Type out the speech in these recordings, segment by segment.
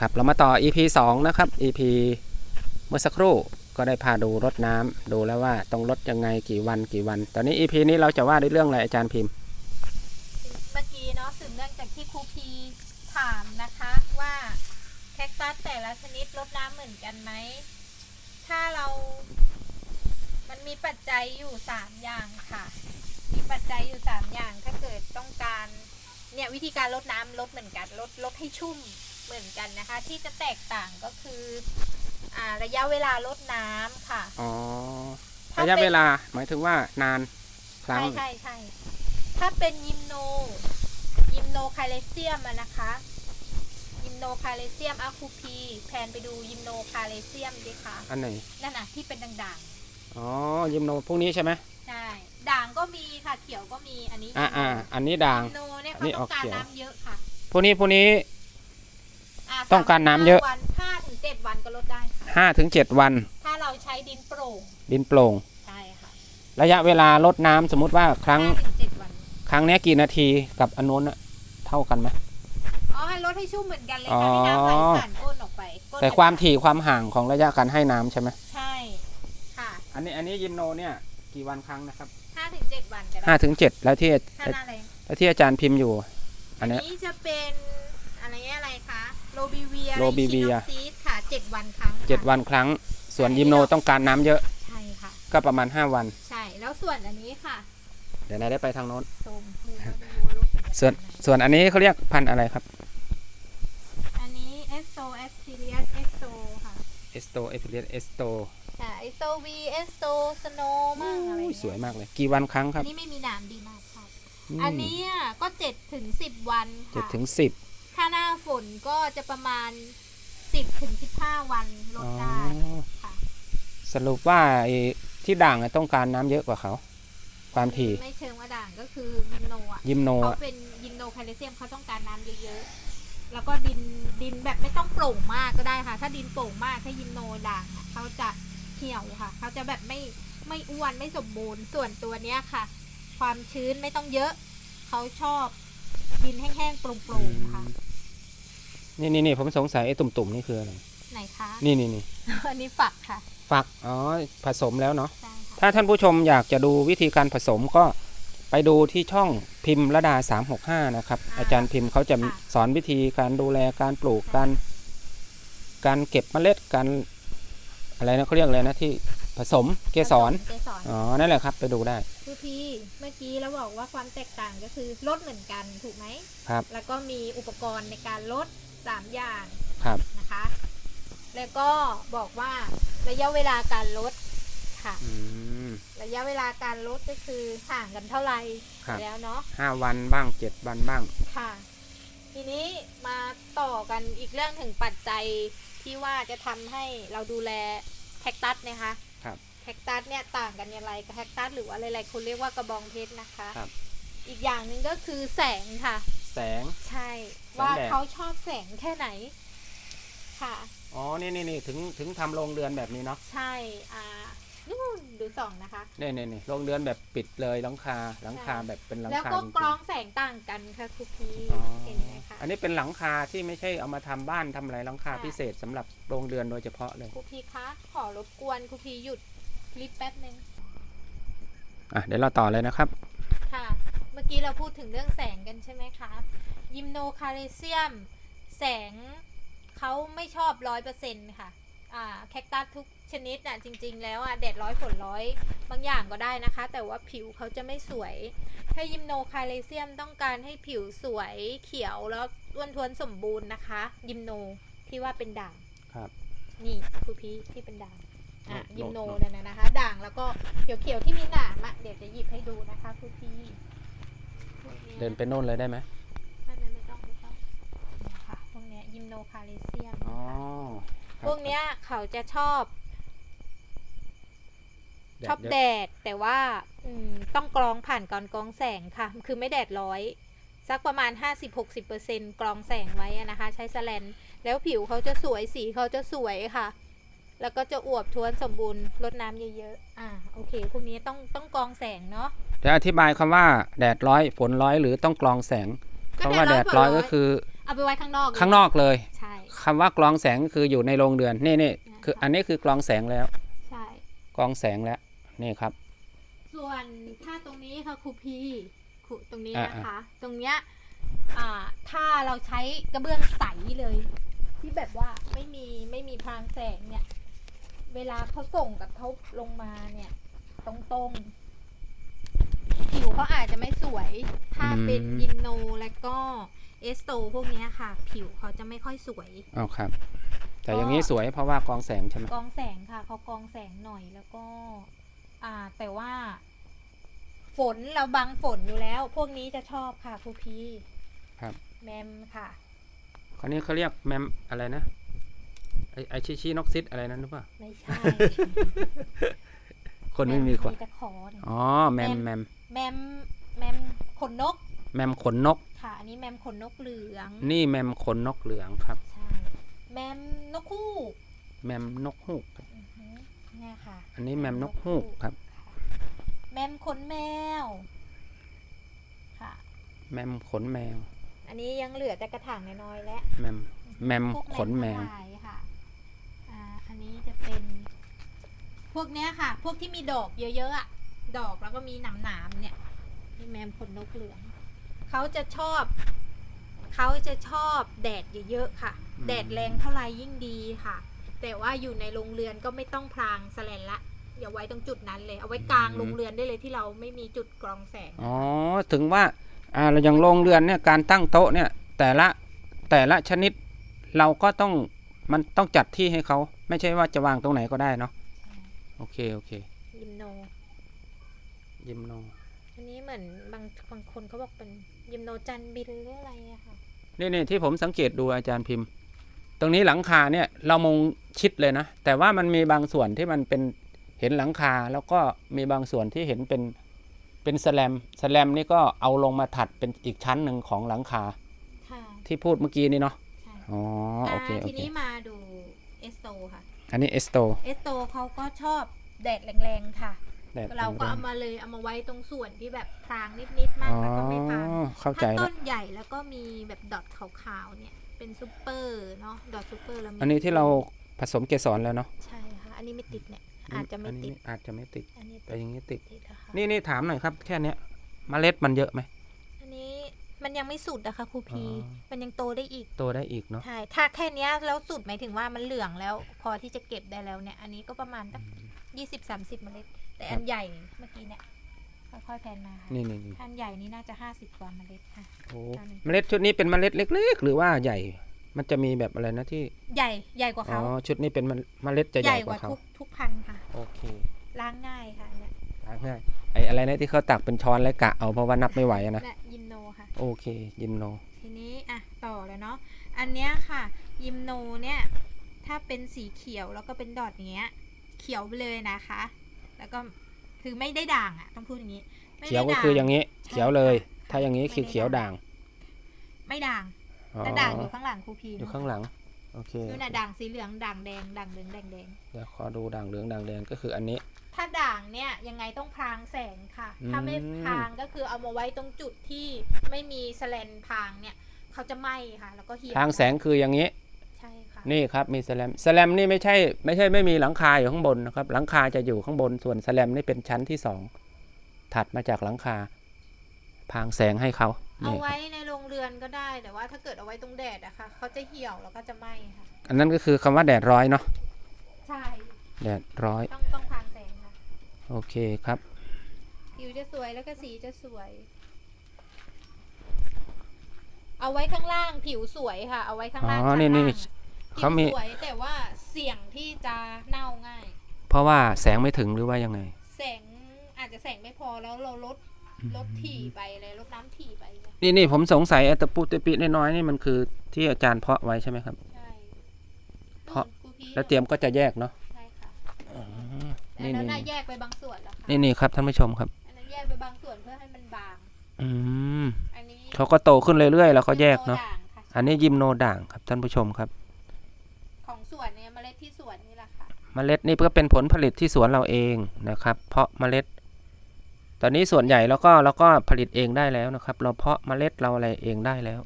ครับเรามาต่อ EP 2 นะครับ EP เมื่อสักครู่ก็ได้พาดูรดน้ำดูแล้วว่าต้องรดยังไงกี่วันกี่วัน ตอนนี้ EP นี้เราจะว่าด้วยเรื่องอะไรอาจารย์พิมพ์ เมื่อกี้เนาะสืบเนื่องจากที่ครูพีถามนะคะว่าแคคตัสแต่ละชนิดรดน้ำเหมือนกันไหม ถ้าเรา มันมีปัจจัยอยู่สามอย่างค่ะ มีปัจจัยอยู่สามอย่างถ้าเกิดต้องการเนี่ยวิธีการลดน้ำลดเหมือนกันลดลดให้ชุ่ม เหมือนกันนะคะ ที่จะแตกต่างก็คืออ่าระยะเวลาลดน้ำค่ะ อ๋อถ้าระยะเป็น เวลาหมายถึงว่านานครั้ง ใช่ใช่ใช่ ถ้าเป็นยิมโน ยิมโนไคเลเซียมอะนะคะ ยิมโนไคเลเซียมอะคูพี แพนไปดูยิมโนไคเลเซียมดิคะอันไหน นั่นน่ะที่เป็นด่างอ๋อยิมโนพวกนี้ใช่ไหมๆ ใช่ ด่างก็มีค่ะ เขียวก็มี อันนี้อ่าอ่าอันนี้ด่าง ยิมโนเนี่ยอันเขานี้ต้องการออกเขียว น้ำเยอะค่ะ พวกนี้พวกนี้ะ ต้องการน้ำเยอะ วันห้าถึงเจ็ดวันก็ลดได้ค่ะห้าถึงเจ็ดวัน ถ้าเราใช้ดินโปร่งดินโปร่ง ใช่ค่ะระยะเวลาลดน้ำสมมุติว่าครั้ง ห้าถึงเจ็ดวันครั้งเนี้ยกี่นาทีกับอันโน้นอะเท่ากันไหม อ๋อให้ลดให้ชุ่มเหมือนกันเลยอ๋อค่ะให้น้ำไหลผ่านก้นออกไปก้นแต่ความถี่ความห่างของระยะการให้น้ำใช่ไหมใช่ค่ะอันนี้อันนี้ยิมโนเนี่ยกี่วันครั้งนะครับห้าถึงเจ็ดวันก็ได้ห้าถึงเจ็ดแล้วที่ถ้าหน้าแรงแล้วที่อาจารย์พิมพ์อยู่ อัอันนเนี้ยนี้จะเป็นอะไรอะไรคะ โรบิเวียโรบิเวีย ซีดค่ะเจ็ดวันครั้งค่ะ เจ็ดวันครั้ง ส่วนยิมโนต้องการน้ำเยอะใช่ค่ะ ก็ประมาณห้าวัน ใช่แล้วส่วนอันนี้ค่ะเดี๋ยวนายได้ไปทางโน้น ชมดูว่าดูรูปเป็ส่วนยังไงส่วนอันนี้เขาเรียกพันธุ์อะไรครับอันนี้เอสโตเอสซิเลียสเอสโตค่ะเอสโตเอฟิเลียเอสโตอ่าเอสโตวีเอสโตสโนมั่งอะไรสวยมากเลย กี่วันครั้งคอัรันบนี้ไม่มีหนามดีมากค่ะมอันนี้อะก็เจ็ดถึงสิบวันเจ็ดค่ะ ถึงสิบ ถ้าหน้าฝนก็จะประมาณสิบถึงสิบห้าวันลอ๋ดอได้ค่ะสรุปว่าไอ้ที่ด่างอะต้องการน้ำเยอะกว่าเขา ความถี่ไม่เชิงว่าด่างก็คือยิมโนอะยิมโนเขาอะเป็นยิมโนแคลเซียมเขาต้องการน้ำเยอะๆแล้วก็ดินดินแบบไม่ต้องโปร่งมากก็ได้ค่ะ ถ้าดินโปร่งมากถ้ายิมโนด่างอะเขาจะเหี่ยวค่ะเขาจะแบบไม่ไม่อ้วนไม่สมบูรณ์ส่วนตัวเนี้ยค่ะ ความชื้นไม่ต้องเยอะเขาชอบดินแห้งๆโปร่งๆค่ะ นี่นี่นี่ผมสงสัยไอ้ตุ่มๆนี่คืออะไร ไหนคะนี่นี่นี่อันนี้ฝักค่ะ ฝัก อ๋อ ผสมแล้วเนาะ ใช่ค่ะ ถ้าท่านผู้ชมอยากจะดูวิธีการผสมก็ไปดูที่ช่องพิมพ์ระดา 365 นะครับอาจารย์พิมพ์เขาจะสอนวิธีการดูแลการปลูกการ การเก็บเมล็ดการอะไรนะเขาเรียกอะไรนะที่ผสมเกสร เกสร อ๋อ นั่นแหละครับไปดูได้ คือพี่เมื่อกี้เราบอกว่าความแตกต่างก็คือลดเหมือนกันถูกไหมครับ แล้วก็มีอุปกรณ์ในการลด สามอย่างครับนะคะ แล้วก็บอกว่าระยะเวลาการลดค่ะอืม ระยะเวลาการลดก็คือห่างกันเท่าไหร่ครับ แล้วเนาะห้าวันบ้างเจ็ดวันบ้าง ค่ะ ทีนี้มาต่อกันอีกเรื่องถึงปัจจัยที่ว่าจะทำให้เราดูแลแคคตัสนะคะครับ แคคตัสเนี่ยต่างกันอย่างไรกับแคคตัสหรือว่าหลายๆคนเรียกว่ากระบองเพชรนะคะ ครับ อีกอย่างหนึ่งก็คือแสงค่ะ แสง ใช่แสง ว่าแดดเขาชอบแสงแค่ไหน ค่ะ อ๋อ นี่นี่นี่ถึงถึงทำโรงเรือนแบบนี้เนาะ ใช่ อ่า นู่นดูสองนะคะนี่นี่นี่โรงเรือนแบบปิดเลยหลังคาหลังคาแบบเป็นหลังแล้วคาก็จริงกรองแสงต่างกันค่ะคุกพีๆอ๋อเห็นไหมคะอันนี้เป็นหลังคาที่ไม่ใช่เอามาทำบ้านทำอะไรหลังคาค่ะพิเศษสำหรับโรงเรือนโดยเฉพาะเลยคุกพีคะขอรบกวนคุกพีหยุดคลิปแป๊บนึงอะเดี๋ยวเราต่อเลยนะครับค่ะเมื่อกี้เราพูดถึงเรื่องแสงกันใช่ไหมคะยิมโนคาเรเซียม แสงเขาไม่ชอบร้อยเปอร์เซ็นต์ค่ะอ่าแคคตัสทุกชนิดน่ะจริง ๆ แล้วอะแดดร้อยฝนร้อยบางอย่างก็ได้นะคะ แต่ว่าผิวเขาจะไม่สวย ถ้ายิมโนคาเรเซียมต้องการให้ผิวสวยเขียวแล้วอ้วนท้วนสมบูรณ์นะคะ ยิมโนที่ว่าเป็นด่างครับนี่ครูพีที่เป็นด่างอะโนยิมโนโนเนี่ยนะคะ ด่างแล้วก็เขียวๆที่มีหนามอะเดี๋ยวจะหยิบให้ดูนะคะครูพีพวกย เดินไปโน่นเลยได้ไหมไม่ไม่ไม่ต้องไม่ต้องเนี่ยค่ะพวกเนี้ยยิมโนคาเรเซียมอ๋อครับพวกเนี้ยเขาจะชอบแดดชอบเยะแดดแต่ว่าอืมต้องกรองผ่านการกรองแสงค่ะ คือไม่แดดร้อย สักประมาณ 50-60%กรองแสงไว้อะนะคะ ใช้สแลน แล้วผิวเขาจะสวยสีเขาจะสวยค่ะแล้วก็จะอวบท้วนสมบูรณ์ลดน้ำเยอะๆ อ่า โอเค พวกนี้ต้องต้องกรองแสงเนาะ เดี๋ยวอธิบายคำว่า แดดร้อยฝนร้อยหรือต้องกรองแสงก็คำว่าแดแดดดร้ร้ออยยฝนร้อยก็คือเอาไปไว้ข้างนอกเลยข้างนอกเลยใช่คำว่ากรองแสงก็คืออยู่ในโรงเรือนนี่นี่คือนะคะอันนี้คือกรองแสงแล้วใช่กรองแสงแล้วนี่ครับ ส่วนถ้าตรงนี้ค่ะครูพีครูตรงนี้อ่านะคะ ตรงเนี้ยอ่าถ้าเราใช้กระเบื้องใสเลย ที่แบบว่าไม่มีไม่มีพรางแสงเนี่ย เวลาเขาส่งกระทบลงมาเนี่ย ตรงๆ ผิวเขาอาจจะไม่สวย ถ้าเป็นอืมยินโนและก็เอสโตพวกเนี้ยค่ะ ผิวเขาจะไม่ค่อยสวย เอาครับ แต่อย่างนี้สวยเพราะว่ากรองแสงใช่ไหมกรองแสงค่ะ เขากรองแสงหน่อยแล้วก็ อ่า แต่ว่า ฝนเราบังฝนอยู่แล้ว พวกนี้จะชอบค่ะครูพีครับแมมค่ะ คราวนี้เขาเรียกแมมอะไรนะ ไอไอชิชินอกซิดอะไรนั้นหรือเปล่า ไม่ใช่คนไม่มีขนตะขอเนี่ย อ๋อแมมแมม แมม แมมขนนกแมมขนนก ค่ะ อันนี้แมมขนนกเหลือง นี่แมมขนนกเหลืองครับ ใช่ แมมนกคู่แมมนกฮูกครับอือฮึเนี่ยค่ะ อันนี้แมมนกฮูกครับ แมมขนแมว ค่ะ แมมขนแมว อันนี้ยังเหลือแต่กระถางน้อยๆแล้วแมมแมมพวกขนแมวทั้งหลายค่ะอ่าอันนี้จะเป็น พวกเนี้ยค่ะ พวกที่มีดอกเยอะๆอะ ดอกแล้วก็มีหนามๆเนี่ยนี่แมมขนนกเหลืองเขาจะชอบ เขาจะชอบแดดเยอะๆค่ะ อืม แดดแรงเท่าไรยิ่งดีค่ะ แต่ว่าอยู่ในโรงเรือนก็ไม่ต้องพรางแสลนละอย่าไว้ตรงจุดนั้นเลย เอาไว้กลางโรงเรือนได้เลยที่เราไม่มีจุดกรองแสง อ๋อ ถึงว่า อ่าเราอย่างโรงเรือนเนี่ย การตั้งโต๊ะเนี่ย แต่ละ แต่ละชนิด เราก็ต้อง มันต้องจัดที่ให้เขา ไม่ใช่ว่าจะวางตรงไหนก็ได้เนาะ โอเค โอเค ยิมโน ยิมโน อันนี้เหมือนบางบางคนเขาบอกเป็นยิมโนจันบินหรืออะไรอะค่ะนี่นี่ที่ผมสังเกตดูอาจารย์พิมพ์ ตรงนี้หลังคาเนี่ยเรามองชิดเลยนะ แต่ว่ามันมีบางส่วนที่มันเป็นเห็นหลังคาแล้วก็มีบางส่วนที่เห็นเป็นเป็นสแลมสแลมนี่ก็เอาลงมาถัดเป็นอีกชั้นหนึ่งของหลังคาค่ะที่พูดเมื่อกี้นี่เนาะใช่อ๋อโอเคโอทีเคนี้มาดูเอสโตค่ะ อันนี้เอสโต เอสโตเขาก็ชอบแดดแรงๆค่ะ แดดเราก็แรเอางมาเลยเอามาไว้ตรงส่วนที่แบบพรางนิดๆๆมากอ๋อแล้วก็ไม่พรางเข้าใจถ้าแล้ต้วนใหญ่แล้วก็มีแบบดอทขาวๆเนี่ยเป็นซูเปอร์เนาะดอทซูเปอร์แล้วมีอันนี้ที่เราผสมเกสรแล้วเนาะใช่ค่ะอันนี้ไม่ติดเนี่ยอาจจะไม่นตินี้ดอาจจะไม่ติดอันนี้แต่อย่างนี้ติดติดอะค่ะนี่นี่ถามหน่อยครับ แค่เนี้ยเมล็ดมันเยอะไหมอันนี้มันยังไม่สุดนะคะครูพีอ๋อมันยังโตได้อีก โตได้อีกเนาะ ใช่ ถ้าแค่เนี้ยแล้วสุดหมายถึงว่ามันเหลืองแล้ว พอที่จะเก็บได้แล้วเนี่ย อันนี้ก็ประมาณสักยี่สิบสามสิบเมล็ด แต่อันใหญ่เมื่อกี้เนี่ยค่อยๆแพนมาค่ะนี่นี่นี่อันใหญ่นี้น่าจะห้าสิบกว่าเมล็ดค่ะ โอ้อันนี้ เมล็ดชุดนี้เป็นเมล็ดเล็ก ๆ หรือว่าใหญ่ มันจะมีแบบอะไรนะที่ใหญ่ใหญ่กว่าอ๋อเขาชุดนี้เป็นเมล็ดจะใหญ่กว่าเขาทุกทุกพันธุ์ค่ะ โอเคล้างง่ายค่ะเนี่ยล้างง่ายไออะไรนะที่เขาตักเป็นช้อนแล้วกะเอาเพราะว่านับไม่ไหวอะนะและยิมโนค่ะ โอเคยิมโนทีนี้อะต่อเลยเนาะอันเนี้ยค่ะ ยิมโนเนี่ย ถ้าเป็นสีเขียวแล้วก็เป็นดอทอย่างเงี้ย เขียวไปเลยนะคะ แล้วก็คือไม่ได้ด่างอะ ต้องพูดอย่างนี้ไม่เขียวได้ก็ด่างคืออย่างนี้ใช่เขียวเลยค่ะถ้าอย่างนี้คือไม่ได้เขียวด่าง ไม่ด่างอ๋อแต่ด่างอยู่ข้างหลังครูพีอยู่ข้างหลังโอเคนู่นน่ะด่างสีเหลืองด่างแดงด่างเหลืองแดงแดงเดี๋ยวขอดูด่างเหลืองด่างแดงก็คืออันนี้ ถ้าด่างเนี่ยยังไงต้องพรางแสงค่ะ ถ้าไม่อืมพรางก็คือเอามาไว้ตรงจุดที่ไม่มีแสแลนพรางเนี่ย เขาจะไหม้ค่ะ แล้วก็เหี่ยวทางแสงคืออย่างนี้ ใช่ค่ะนี่ครับมีสแลมสแลมนี่ไม่ใช่ไม่ใช่ไม่มีหลังคาอยู่ข้างบนนะครับ หลังคาจะอยู่ข้างบนส่วนสแลมนี่เป็นชั้นที่สองถัดมาจากหลังคาพรางแสงให้เขาเอานี่ไว้ในโรงเรือนก็ได้แต่ว่าถ้าเกิดเอาไว้ตรงแดดอะค่ะเขาจะเหี่ยวแล้วก็จะไหม้ค่ะ อันนั้นก็คือคำว่าแดดร้อยเนาะใช่แดดร้อยต้องต้องพรางแสงค่ะโอเคครับผิวจะสวยแล้วก็สีจะสวย เอาไว้ข้างล่างผิวสวยค่ะ เอาไว้ข้างอ๋อล่างชั้นนี่นี่ล่างเขามีผิวสวยแต่ว่าเสี่ยงที่จะเน่าง่าย เพราะว่าแสงไม่ถึงหรือว่ายังไง แสงอาจจะแสงไม่พอแล้วเราลดลดถี่ไปเลยลดน้ำถี่ไปเลยนี่นี่ผมสงสัยไอ้ตะปูตะปิน้อยๆนี่มันคือที่อาจารย์เพาะไว้ใช่ไหมครับ ใช่เพราะ นู่นครูพีแล้วเตรียมก็จะแยกเนาะใช่ค่ะอ๋อแต่นี่อันนั้นนี่น่ะแยกไปบางส่วนแล้วค่ะนี่นี่ครับท่านผู้ชมครับ อันนั้นแยกไปบางส่วนเพื่อให้มันบาง อืมอันนี้ เขาก็โตขึ้นเรื่อยๆ แล้วก็แยกเนาะโด่งค่อันนี้ยิมโนด่างครับท่านผู้ชมครับ ของสวนเนี่ยเมล็ดที่สวนนี่แหละค่ะเมล็ดนี่ก็เป็นผลผลิตที่สวนเราเองนะครับ เพาะเมล็ด ตอนนี้ส่วนใหญ่แล้วก็เราก็ผลิตเองได้แล้วนะครับ เราเพาะเมล็ดเราอะไรเองได้แล้ว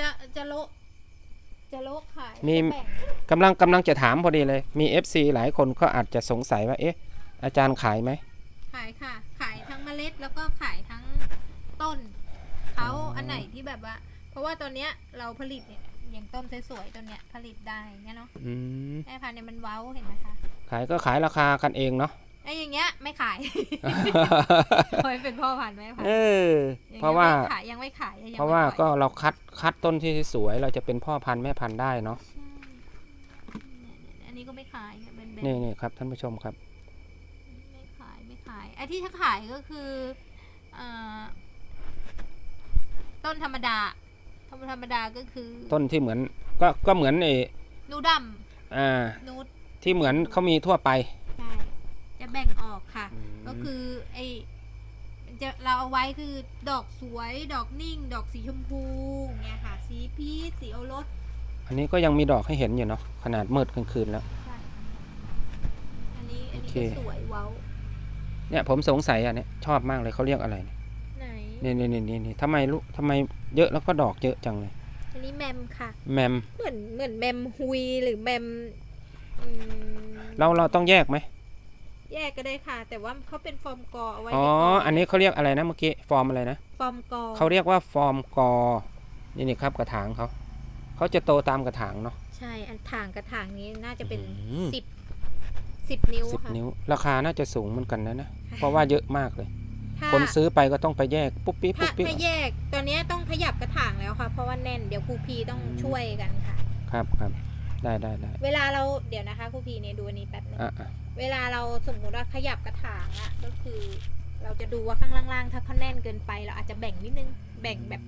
จะจะโละจะโละขายมีจะแบ่งกำลังกำลังจะถามพอดีเลย มี FC หลายคนก็อาจจะสงสัยว่า เอ๊ะ อาจารย์ขายไหมขายค่ะ ขายทั้งเมล็ดแล้วก็ขายทั้ง ต้นเขาอ๋ออัอันไหนที่แบบว่า เพราะว่าตอนเนี้ยเราผลิตเนี่ยอย่างต้นสวยๆตัวเนี้ยผลิตได้เงี้ยเนาะอืมแม่พันธุ์เนี่ยมันเว้าเห็นไหมคะขายก็ขายราคากันเองเนาะไอ้อย่างเงี้ยไม่ขายคอยเป็นพ่อพันธุ์แม่พันเอธุ์ออย่งเพงี้ยราะว่าไม่ขายยังไม่ขายยังไม่เพราะว่าปล่อยก็เราคัดคัดต้นที่สวยเราจะเป็นพ่อพันธุ์แม่พันธุ์ได้เนาะใช่เนี่ยอันนี้ก็ไม่ขายค่ะเป็นแบบนี่นี่ครับท่านผู้ชมครับ ไม่ขายไม่ขายไอ้ที่ถ้าขายก็คือเอ่อ ต้นธรรมดาต้นธรรมดาก็คือ ต้นที่เหมือนก็ก็เหมือนไอ้นูดอ่าำนูดที่เหมือนเขามีทั่วไปใช่จะแบ่งออกค่ะ ก็คือไอ้จะเราเอาไว้คือดอกสวย ดอกนิ่ง ดอกสีชมพูเงี้ยค่ะ สีพีชสีโอรสอันนี้ก็ยังมีดอกให้เห็นอยู่เนาะขนาดมืดกลางคืนแล้ว ใช่อันนี้อันนี้โอเคก็สวยเว้า เนี่ยผมสงสัยอันเนี้ยชอบมากเลยเขาเรียกอะไรไหนนี่ นี่นี่นี่นี่ทำไมลูกทำไมเยอะแล้วก็ดอกเยอะจังเลย อันนี้แมมค่ะ แมม เหมือนเหมือนแมมฮุยหรือแมมอืมเราเราต้องแยกไหมแยกก็ได้ค่ะ แต่ว่าเขาเป็นฟอร์มกอเอาไว้อ๋อในกอันนี้เขาเรียกอะไรนะเมื่อกี้ ฟอร์มอะไรนะ ฟอร์มกอเขาเรียกว่าฟอร์มกอ นี่นี่ครับกระถางเขา เขาจะโตตามกระถางเนาะ ใช่อันถางกระถางนี้น่าจะเป็นอืม สิบสิบนิ้วสิบค่ะ นิ้ว ราคาน่าจะสูงเหมือนกันนะนะ เพราะว่าเยอะมากเลย ถ้าคนซื้อไปก็ต้องไปแยกปุ๊บปิ๊บถ้าปุ๊บปิ๊บถ้าแยกตอนนี้ต้องขยับกระถางแล้วค่ะ เพราะว่าแน่นเดี๋ยวครูพีต้องอืมช่วยกันค่ะ ครับครับได้ได้ได้เวลาเราเดี๋ยวนะคะครูพีเนี่ยดูอันนี้แป๊บนึงอะอะเวลาเราสมมุติว่าขยับกระถางอะก็คือ เราจะดูว่าข้างล่างๆถ้าเขาแน่นเกินไป เราอาจจะแบ่งนิดนึงแบ่งแบบ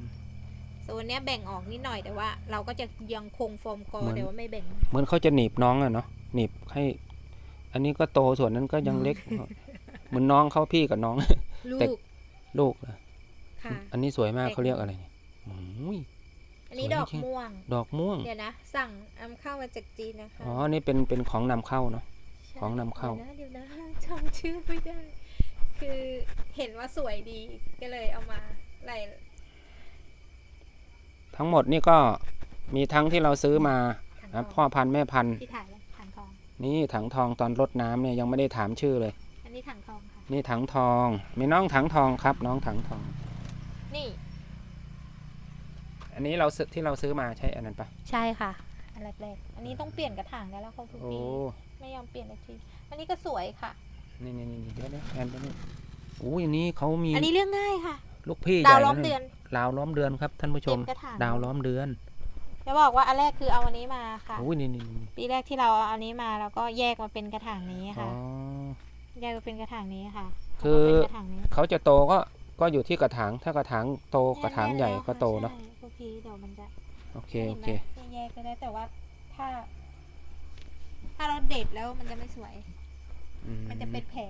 โซนเนี้ยแบ่งออกนิดหน่อยแต่ว่า เราก็จะยังคงฟอร์มกอแต่ว่าไม่แบ่ง เหมือนเขาจะหนีบน้องอะเนาะหนีบให้ อันนี้ก็โตส่วนนั้นก็ยังเล็ก เหมือนน้องเขาพี่กับน้อง ลูแต่ กลูกเหรอค่ะ อันนี้สวยมากแต่เขาเรียกอะไรเนี่ยโอ้ย อันนี้สวยดอกจริง ม่วง ดอกม่วง เดี๋ยวนะ สั่งนำเข้ามาจากจีนนะคะอ๋อ นี่เป็นเป็นของนำเข้าเนาะ ใช่ของนำเข้าเดี๋ยวนะเดี๋ยวนะจำชื่อไม่ได้ คือเห็นว่าสวยดีก็เลยเอามาไล่ทั้งหมดนี่ก็มีทั้งที่เราซื้อมาถังทนะองพ่อพันธุ์แม่พันธุ์ ที่ถ่ายแล้วถังทอง นี่ถังทองตอนรดน้ำเนี่ยยังไม่ได้ถามชื่อเลย อันนี้ถังทองค่ะ นี่ถังทอง มีน้องถังทองครับ น้องถังทอง นี่ อันนี้เราซื้อที่เราซื้อมาใช่อันนั้นปะใช่ค่ะ อันแรกๆอันนี้ต้องเปลี่ยนกระถางกันแล้วเขาทุกโอ้ปีไม่ยอมเปลี่ยนสักทีอันนี้ก็สวยค่ะ นี่นี่นี่เดี๋ยวเดี๋ยวแอนไปนี่โอ้ยอันนี้เขามีอันนี้เรื่องง่ายค่ะ ลูกพี่ดาวใหญ่ล้อมนะเดือนดาวล้อมเดือนครับท่านผู้ชเก็มบกระถาง ดาวล้อมเดือนจะบอกว่าอันแรกคือเอาอันนี้มาค่ะ โอ้ยนี่นี่นี่ปีแรกที่เราเอาอันนี้มาแล้วก็แยกมาเป็นกระถางนี้อ๋ค่ะ อแยกมาเป็นกระถางนี้ค่ะคือแล้วก็เป็นกระถางนี้เขาจะโตก็ก็อยู่ที่กระถางถ้ากระถางโตกระถางใหญ่ก็โตเนาะใช่พวกพี่เดี๋ยวมันจะโอเคห็โอนไหมเคแยกก็ได้แต่ว่าถ้า ถ้าเราเด็ดแล้วมันจะไม่สวยอืมันจะเป็นแผล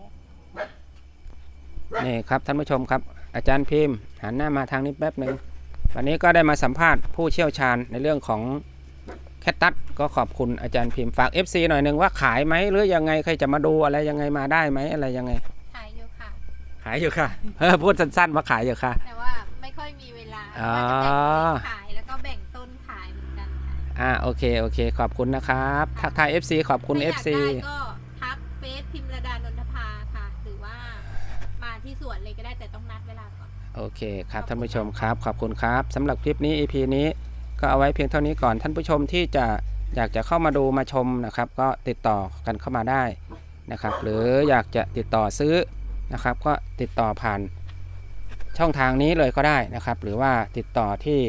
นี่ครับท่านผู้ชมครับ อาจารย์พิมพ์หันหน้ามาทางนี้แป๊บหนึ่งวันนี้ก็ได้มาสัมภาษณ์ผู้เชี่ยวชาญในเรื่องของ แคตตัสก็ขอบคุณอาจารย์พิมพ์ฝาก FC หน่อยหนึ่งว่าขายไหมหรือยังไงใครจะมาดูอะไรยังไงมาได้ไหมอะไรยังไง ขายอยู่ค่ะ ขายอยู่ค่ะเออพูดสั้นๆว่าขายอยู่ค่ะ แต่ว่าไม่ค่อยมีเวลาอ๋อ ว่าจะแบ่งต้นขายแล้วก็แบ่งต้นขายเหมือนกันค่ะอ่าโอเคโอเค ขอบคุณนะครับ ทักทาย FC ขอบคุณ ถ้าอยาก FC ได้ก็ทักเฟซพิมระดานนทภาค่ะ หรือว่ามาที่สวนเลยก็ได้แต่ต้องนัดเวลาก่อน โอเคครับท่านผู้ชมครับ ขอบคุณครับสำหรับคลิปนี้ EP นี้ ก็เอาไว้เพียงเท่านี้ก่อนท่านผู้ชมที่จะอยากจะเข้ามาดูมาชมนะครับ ก็ติดต่อกันเข้ามาได้นะครับ หรืออยากจะติดต่อซื้อนะครับ ก็ติดต่อผ่านช่องทางนี้เลยก็ได้นะครับ หรือว่าติดต่อที่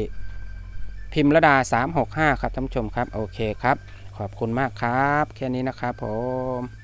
พิมพ์ระดา 365 ครับท่านผู้ชมครับ โอเคครับ ขอบคุณมากครับ แค่นี้นะครับผม